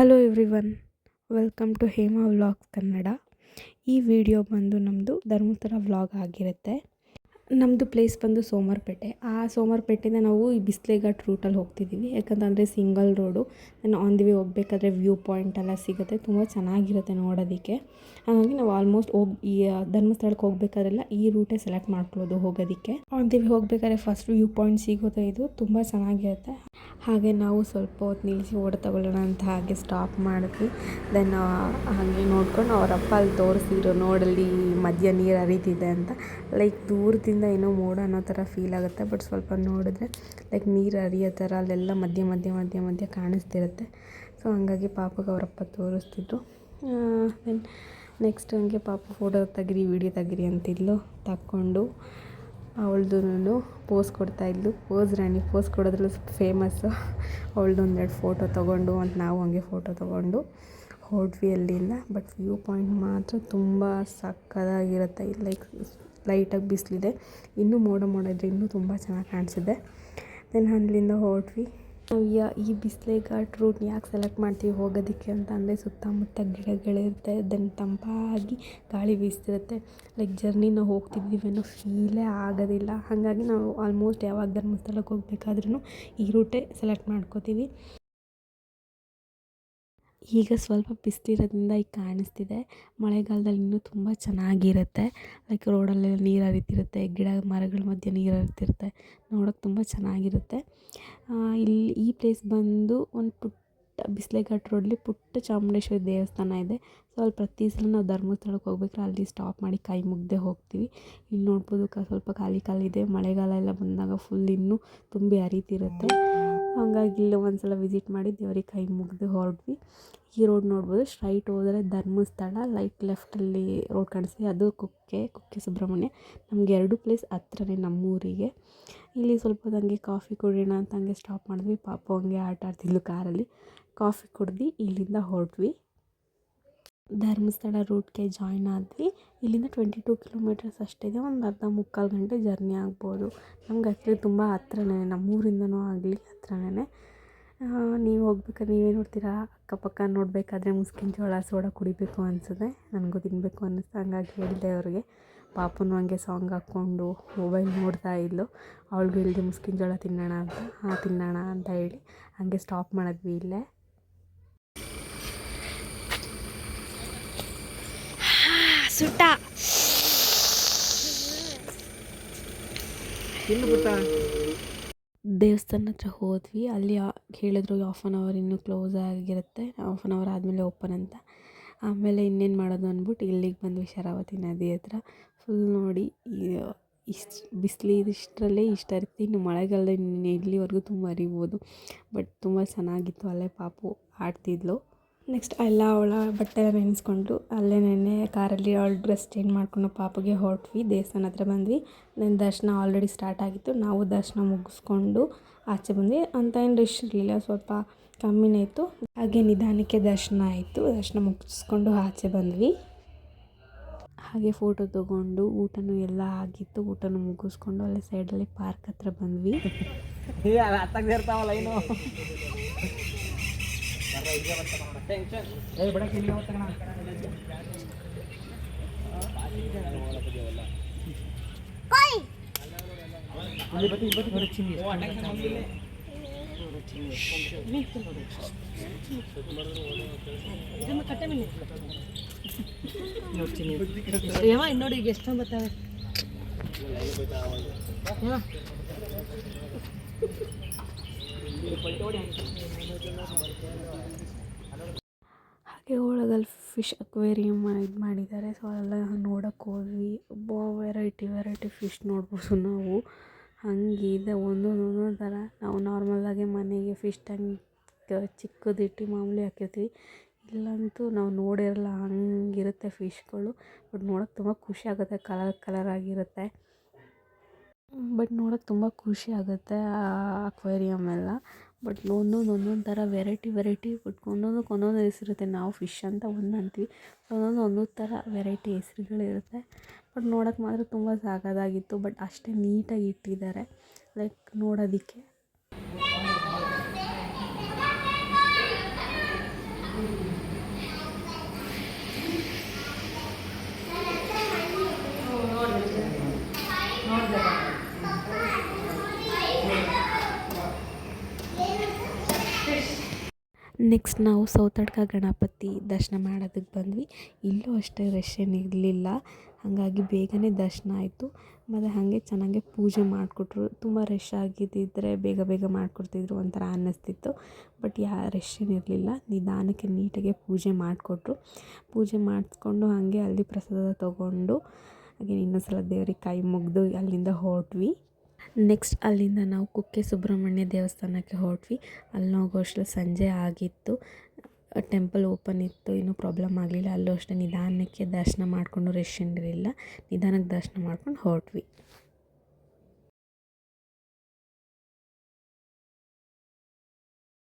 Hello everyone welcome to Hema vlogs Kannada ಈ video ಬಂದು ನಮ್ಮದು ಧರ್ಮಸ್ಥಳ ವ್ಲಾಗ್ ಆಗಿರುತ್ತೆ. ನಮ್ಮದು ಪ್ಲೇಸ್ ಬಂದು ಸೋಮವಾರಪೇಟೆ ಆ ಸೋಮವಾರಪೇಟೆಯಿಂದ ನಾವು ಈ ಬಿಸ್ಲೆಘಾಟ್ ರೂಟಲ್ಲಿ ಹೋಗ್ತಿದ್ದೀವಿ ಯಾಕಂತಂದರೆ ಸಿಂಗಲ್ ರೋಡು ನಾನು ಆನ್ ದಿ ವೇ ಹೋಗ್ಬೇಕಾದ್ರೆ ವ್ಯೂ ಪಾಯಿಂಟ್ ಎಲ್ಲ ಸಿಗುತ್ತೆ. ತುಂಬ ಚೆನ್ನಾಗಿರುತ್ತೆ ನೋಡೋದಕ್ಕೆ. ಹಾಗಾಗಿ ನಾವು ಆಲ್ಮೋಸ್ಟ್ ಹೋಗಿ, ಈ ಧರ್ಮಸ್ಥಳಕ್ಕೆ ಹೋಗ್ಬೇಕಾದ್ರೆಲ್ಲ ಈ ರೂಟೇ ಸೆಲೆಕ್ಟ್ ಮಾಡ್ಕೊಳ್ಳೋದು ಹೋಗೋದಕ್ಕೆ. ಆನ್ ದಿ ವೇ ಹೋಗ್ಬೇಕಾದ್ರೆ ಫಸ್ಟ್ ವ್ಯೂ ಪಾಯಿಂಟ್ ಸಿಗುತ್ತೆ ಇದು. ತುಂಬ ಚೆನ್ನಾಗಿರುತ್ತೆ. ಹಾಗೆ ನಾವು ಸ್ವಲ್ಪ ಹೊತ್ತು ನಿಲ್ಲಿಸಿ ಓಡ್ ತಗೊಳ್ಳೋಣ ಅಂತ ಹಾಗೆ ಸ್ಟಾಪ್ ಮಾಡಿದ್ವಿ. ದೆನ್ ಹಾಗೆ ನೋಡ್ಕೊಂಡು ಅವರಪ್ಪ ಅಲ್ಲಿ ತೋರಿಸಿದ್ರು, ನೋಡಲ್ಲಿ ಮಧ್ಯ ನೀರು ಹರಿತಿದೆ ಅಂತ. ಲೈಕ್ ದೂರದಿಂದ ಏನೋ ಮೋಡ ಅನ್ನೋ ಥರ ಫೀಲ್ ಆಗುತ್ತೆ ಬಟ್ ಸ್ವಲ್ಪ ನೋಡಿದ್ರೆ ಲೈಕ್ ನೀರು ಹರಿಯೋ ಥರ ಅಲ್ಲೆಲ್ಲ ಮಧ್ಯ ಮಧ್ಯ ಮಧ್ಯ ಮಧ್ಯ ಕಾಣಿಸ್ತಿರುತ್ತೆ. ಸೊ ಹಂಗಾಗಿ ಪಾಪಗೆ ಅವರಪ್ಪ ತೋರಿಸ್ತಿದ್ರು. ದೆನ್ ನೆಕ್ಸ್ಟ್ ಹಂಗೆ ಪಾಪ ಫೋಟೋ ತೆಗ್ರಿ ವೀಡಿಯೋ ತೆಗ್ರಿ ಅಂತಿದ್ಲು, ತಕ್ಕೊಂಡು. ಅವಳ್ದು ಪೋಸ್ ಕೊಡ್ತಾಯಿದ್ಲು ಪೋಸ್ ರಾಣಿ, ಪೋಸ್ ಕೊಡೋದ್ರಲ್ಲಿ ಫೇಮಸ್ಸು ಅವಳದು ಒಂದೆರಡು ಫೋಟೋ ತೊಗೊಂಡು ಅಂತ ನಾವು ಹಂಗೆ ಫೋಟೋ ತೊಗೊಂಡು ಹೊರಟ್ವಿ ಅಲ್ಲಿಂದ. ಬಟ್ ವ್ಯೂ ಪಾಯಿಂಟ್ ಮಾತ್ರ ತುಂಬ ಸಕ್ಕತ್ತಾಗಿರುತ್ತೆ ಲೈಕ್ ಲೈಟಾಗಿ ಬಿಸಿಲಿದೆ. ಇನ್ನೂ ಮೋಡ ಮೋಡ ಇದ್ದರೆ ಇನ್ನೂ ತುಂಬ ಚೆನ್ನಾಗಿ ಕಾಣಿಸಿದೆ ದೆನ್ ಅಲ್ಲಿಂದ ಹೊರಟ್ವಿ ಯಾ ಈ ಬಿಸ್ಲೇಗಾಟ್ ರೂಟ್ ಯಾಕೆ ಸೆಲೆಕ್ಟ್ ಮಾಡ್ತೀವಿ ಹೋಗೋದಕ್ಕೆ ಅಂತ ಅಂದರೆ ಸುತ್ತಮುತ್ತ ಗಿಡಗಳಿರುತ್ತೆ ದೆನ್ ತಂಪಾಗಿ ಗಾಳಿ ಬೀಸ್ತಿರುತ್ತೆ. ಲೈಕ್ ಜರ್ನಿ ನಾವು ಹೋಗ್ತಿದ್ದೀವಿ ಅನ್ನೋ ಫೀಲೇ ಆಗೋದಿಲ್ಲ. ಹಾಗಾಗಿ ನಾವು ಆಲ್ಮೋಸ್ಟ್ ಯಾವಾಗ ಧರ್ಮಸ್ಥಳಕ್ಕೆ ಹೋಗ್ಬೇಕಾದ್ರೂ ಈ ರೂಟೇ ಸೆಲೆಕ್ಟ್ ಮಾಡ್ಕೋತೀವಿ. ಈಗ ಸ್ವಲ್ಪ ಬಿಸಿಲಿರೋದ್ರಿಂದ ಈಗ ಕಾಣಿಸ್ತಿದೆ. ಮಳೆಗಾಲದಲ್ಲಿ ಇನ್ನೂ ತುಂಬ ಚೆನ್ನಾಗಿರುತ್ತೆ. ಲೈಕ್ ರೋಡಲ್ಲೆಲ್ಲ ನೀರು ಹರಿತಿರುತ್ತೆ, ಗಿಡ ಮರಗಳ ಮಧ್ಯೆ ನೀರು ಹರಿತಿರುತ್ತೆ. ನೋಡೋಕೆ ತುಂಬ ಚೆನ್ನಾಗಿರುತ್ತೆ. ಇಲ್ಲಿ ಈ ಪ್ಲೇಸ್ ಬಂದು ಒಂದು ಪುಟ್ಟ ಬಿಸ್ಲೆಘಾಟ್ ರೋಡಲ್ಲಿ ಪುಟ್ಟ ಚಾಮುಂಡೇಶ್ವರಿ ದೇವಸ್ಥಾನ ಇದೆ. ಸೊ ಅಲ್ಲಿ ಪ್ರತಿ ಸಲ ನಾವು ಧರ್ಮಸ್ಥಳಕ್ಕೆ ಹೋಗ್ಬೇಕಾದ್ರೆ ಅಲ್ಲಿ ಸ್ಟಾಪ್ ಮಾಡಿ ಕೈ ಮುಗ್ದೆ ಹೋಗ್ತೀವಿ. ಇಲ್ಲಿ ನೋಡ್ಬೋದು ಕ, ಸ್ವಲ್ಪ ಖಾಲಿ ಖಾಲಿ ಇದೆ. ಮಳೆಗಾಲ ಎಲ್ಲ ಬಂದಾಗ ಫುಲ್ ಇನ್ನೂ ತುಂಬಿ ಹರಿತಿರುತ್ತೆ. ಹಾಗಾಗಿ ಇಲ್ಲಿ ಒಂದು ಸಲ ವಿಸಿಟ್ ಮಾಡಿ ದೇವ್ರಿಗೆ ಕೈ ಮುಗ್ದು ಹೊರಟ್ವಿ. ಈ ರೋಡ್ ನೋಡ್ಬೋದು ಸ್ಟ್ರೈಟ್ ಹೋದರೆ ಧರ್ಮಸ್ಥಳ ಲೈಟ್ ಲೆಫ್ಟಲ್ಲಿ ರೋಡ್ ಕಾಣಿಸ್ತೀವಿ ಅದು ಕುಕ್ಕೆ ಕುಕ್ಕೆ ಸುಬ್ರಹ್ಮಣ್ಯ. ನಮ್ಗೆ ಎರಡು ಪ್ಲೇಸ್ ಹತ್ರನೇ ನಮ್ಮೂರಿಗೆ. ಇಲ್ಲಿ ಸ್ವಲ್ಪ ಹಂಗೆ ಕಾಫಿ ಕುಡಿಯೋಣ ಅಂತ ಹಂಗೆ ಸ್ಟಾಪ್ ಮಾಡಿದ್ವಿ. ಪಾಪು ಹಂಗೆ ಆಟ ಆಡ್ತಿದ್ಲು ಕಾರಲ್ಲಿ. ಕಾಫಿ ಕುಡ್ದು ಇಲ್ಲಿಂದ ಹೊರಟ್ವಿ. ಧರ್ಮಸ್ಥಳ ರೂಟ್ಗೆ ಜಾಯ್ನ್ ಆದ್ವಿ. ಇಲ್ಲಿಂದ ಟ್ವೆಂಟಿ ಟೂ ಕಿಲೋಮೀಟರ್ಸ್ ಅಷ್ಟಿದೆ. ಒಂದು ಅರ್ಧ ಮುಕ್ಕಾಲು ಗಂಟೆ ಜರ್ನಿ ಆಗ್ಬೋದು. ನಮ್ಗೆ ಆ್ಯಕ್ಚುಲಿ ತುಂಬ ಹತ್ರನೇ, ನಮ್ಮೂರಿಂದನೂ ಆಗಲಿ ಹತ್ರನೇ ನೀವು ಹೋಗ್ಬೇಕಾದ್ರೆ ನೀವೇ ನೋಡ್ತೀರಾ? ಅಕ್ಕಪಕ್ಕ ನೋಡಬೇಕಾದ್ರೆ ಮುಸ್ಕಿನ ಜೋಳ ಸೋಡ ಕುಡಿಬೇಕು ಅನಿಸುತ್ತೆ. ನನಗೂ ತಿನ್ನಬೇಕು ಅನ್ನಿಸ್ತು ಹಂಗಾಗಿ ಹೇಳಿದೆ ಅವ್ರಿಗೆ. ಪಾಪನೂ ಹಂಗೆ ಸಾಂಗ್ ಹಾಕ್ಕೊಂಡು ಮೊಬೈಲ್ ನೋಡ್ತಾ ಇದ್ಲು. ಅವಳಿಗೂ ಹೇಳಿದೆ ಮುಸ್ಕಿನ ಜೋಳ ತಿನ್ನೋಣ ಅಂತ. ಹಾಂ, ತಿನ್ನೋಣ ಅಂತ ಹೇಳಿ. ಹಂಗೆ ಸ್ಟಾಪ್ ಮಾಡಿದ್ವಿ ಇಲ್ಲೇ. ಸುಟ್ಟ. ದೇವಸ್ಥಾನ ಹತ್ರ ಹೋದ್ವಿ. ಅಲ್ಲಿ ಹೇಳಿದ್ರು ಹಾಫ್ ಆನ್ ಅವರ್ ಇನ್ನೂ ಕ್ಲೋಸ್ ಆಗಿರುತ್ತೆ. ಹಾಫ್ ಆನ್ ಅವರ್ ಆದಮೇಲೆ ಓಪನ್ ಅಂತ. ಆಮೇಲೆ ಇನ್ನೇನು ಮಾಡೋದು ಅಂದ್ಬಿಟ್ಟು ಇಲ್ಲಿಗೆ ಬಂದ್ವಿ ಶರಾವತಿ ನದಿ ಹತ್ರ. ಫುಲ್ ನೋಡಿ ಇಷ್ಟು ಬಿಸಿಲು ಇದಿಷ್ಟರಲ್ಲೇ ಇಷ್ಟ ಇರುತ್ತೆ. ಇನ್ನು ಮಳೆಗಾಲದ ಇನ್ನು ಇಲ್ಲಿವರೆಗೂ ತುಂಬ ಅರಿಬೋದು ಬಟ್ ತುಂಬ ಚೆನ್ನಾಗಿತ್ತು. ಅಲ್ಲೇ ಪಾಪು ಆಡ್ತಿದ್ಲು. ನೆಕ್ಸ್ಟ್ ಎಲ್ಲ ಅವಳ ಬಟ್ಟೆ ಎಲ್ಲ ನೆನೆಸ್ಕೊಂಡು ಅಲ್ಲೇ ನೆನ್ನೆ ಕಾರಲ್ಲಿ ಅವಳ ಡ್ರೆಸ್ ಚೇಂಜ್ ಮಾಡ್ಕೊಂಡು ಪಾಪಗೆ ಹೊರಟ್ವಿ, ದೇವಸ್ಥಾನ ಹತ್ರ ಬಂದ್ವಿ. ನನ್ನ ದರ್ಶನ ಆಲ್ರೆಡಿ ಸ್ಟಾರ್ಟ್ ಆಗಿತ್ತು. ನಾವು ದರ್ಶನ ಮುಗಿಸ್ಕೊಂಡು ಆಚೆ ಬಂದ್ವಿ. ಅಂತ ಏನು ರಿಶ್ ಇರಲಿಲ್ಲ, ಸ್ವಲ್ಪ ಕಮ್ಮಿನೇ ಇತ್ತು. ಹಾಗೆ ನಿಧಾನಕ್ಕೆ ದರ್ಶನ ಆಯಿತು. ದರ್ಶನ ಮುಗಿಸ್ಕೊಂಡು ಆಚೆ ಬಂದ್ವಿ. ಹಾಗೆ ಫೋಟೋ ತೊಗೊಂಡು ಊಟನೂ ಎಲ್ಲ ಆಗಿತ್ತು. ಊಟನೂ ಮುಗಿಸ್ಕೊಂಡು ಅಲ್ಲೇ ಸೈಡಲ್ಲಿ ಪಾರ್ಕ್ ಹತ್ರ ಬಂದ್ವಿ. ನೋಡಿ ಈಗ ಎಷ್ಟು ಬರ್ತಾವೆ ಹಾಗೆ ಒಳಗಲ್ಲಿ ಫಿಶ್ ಅಕ್ವೇರಿಯಂ ಇದು ಮಾಡಿದ್ದಾರೆ. ಸೊ ಅಲ್ಲೆಲ್ಲ ನೋಡೋಕ್ಕೆ ಹೋದ್ವಿ. ಒಬ್ಬ ವೆರೈಟಿ ವೆರೈಟಿ ಫಿಶ್ ನೋಡ್ಬೋದು ನಾವು. ಹಂಗಿದೆ, ಒಂದೊಂದು ಒಂದೊಂದು ಥರ ನಾವು ನಾರ್ಮಲಾಗಿ ಮನೆಗೆ ಫಿಶ್ ಟ್ಯಾಂಕ್ ಚಿಕ್ಕದಿಟ್ಟು ಮಾಮೂಲಿ ಹಾಕಿರ್ತೀವಿ. ಇಲ್ಲಂತೂ ನಾವು ನೋಡಿರಲ್ಲ, ಹಂಗಿರುತ್ತೆ ಫಿಶ್ಗಳು ಬಟ್ ನೋಡೋಕ್ಕೆ ತುಂಬ ಖುಷಿ ಆಗುತ್ತೆ ಕಲರ್ ಕಲರ್ ಆಗಿರುತ್ತೆ. ಬಟ್ ನೋಡೋಕೆ ತುಂಬ ಖುಷಿ ಆಗುತ್ತೆ ಆ ಅಕ್ವೇರಿಯಮ್ ಎಲ್ಲ. ಬಟ್ ಒಂದೊಂದು ಒಂದೊಂದು ಥರ ವೆರೈಟಿ ವೆರೈಟಿ ಬಟ್ ಒಂದೊಂದಕ್ಕೆ ಒಂದೊಂದು ಹೆಸರಿರುತ್ತೆ. ನಾವು ಫಿಶ್ ಅಂತ ಒಂದು ಅಂತೀವಿ. ಒಂದೊಂದು ಒಂದೊಂದು ಥರ ವೆರೈಟಿ ಹೆಸ್ರುಗಳಿರುತ್ತೆ ಬಟ್ ನೋಡೋಕೆ ಮಾತ್ರ ತುಂಬ ಸಾಕಾಗಿತ್ತು ಬಟ್ ಅಷ್ಟೇ ನೀಟಾಗಿ ಇಟ್ಟಿದ್ದಾರೆ. ಲೈಕ್ ನೋಡೋದಕ್ಕೆ. ನೆಕ್ಸ್ಟ್ ನಾವು ಸೌತಡ್ಕ ಗಣಪತಿ ದರ್ಶನ ಮಾಡೋದಕ್ಕೆ ಬಂದ್ವಿ. ಇಲ್ಲೂ ಅಷ್ಟೇ ರಶ್ ಏನು ಇರಲಿಲ್ಲ. ಹಾಗಾಗಿ ಬೇಗನೆ ದರ್ಶನ ಆಯಿತು. ಮತ್ತು ಹಾಗೆ ಚೆನ್ನಾಗೆ ಪೂಜೆ ಮಾಡಿಕೊಟ್ರು. ತುಂಬ ರಶ್ ಆಗಿದ್ದಿದ್ದರೆ ಬೇಗ ಬೇಗ ಮಾಡಿಕೊಡ್ತಿದ್ರು ಒಂಥರ ಅನ್ನಿಸ್ತಿತ್ತು. ಬಟ್ ಯಾ ರಶ್ ಏನು ಇರಲಿಲ್ಲ. ನಿಧಾನಕ್ಕೆ ನೀಟಾಗೆ ಪೂಜೆ ಮಾಡಿಕೊಟ್ರು. ಪೂಜೆ ಮಾಡಿಸ್ಕೊಂಡು ಹಾಗೆ ಅಲ್ಲಿ ಪ್ರಸಾದ ತೊಗೊಂಡು ಹಾಗೆ ಇನ್ನೊಂದು ಸಲ ದೇವ್ರಿಗೆ ಕೈ ಮುಗಿದು ಅಲ್ಲಿಂದ ಹೊರಟ್ವಿ. ನೆಕ್ಸ್ಟ್ ಅಲ್ಲಿಂದ ನಾವು ಕುಕ್ಕೆ ಸುಬ್ರಹ್ಮಣ್ಯ ದೇವಸ್ಥಾನಕ್ಕೆ ಹೊರಟ್ವಿ. ಅಲ್ಲಿ ಅಷ್ಟು ಸಂಜೆ ಆಗಿತ್ತು. ಟೆಂಪಲ್ ಓಪನ್ ಇತ್ತು. ಏನೂ ಪ್ರಾಬ್ಲಮ್ ಆಗಲಿಲ್ಲ. ಅಲ್ಲೂ ಅಷ್ಟೇ ನಿಧಾನಕ್ಕೆ ದರ್ಶನ ಮಾಡಿಕೊಂಡು ರಶ್ ಏನಿರಲಿಲ್ಲ ನಿಧಾನಕ್ಕೆ ದರ್ಶನ ಮಾಡ್ಕೊಂಡು ಹೊರಟ್ವಿ.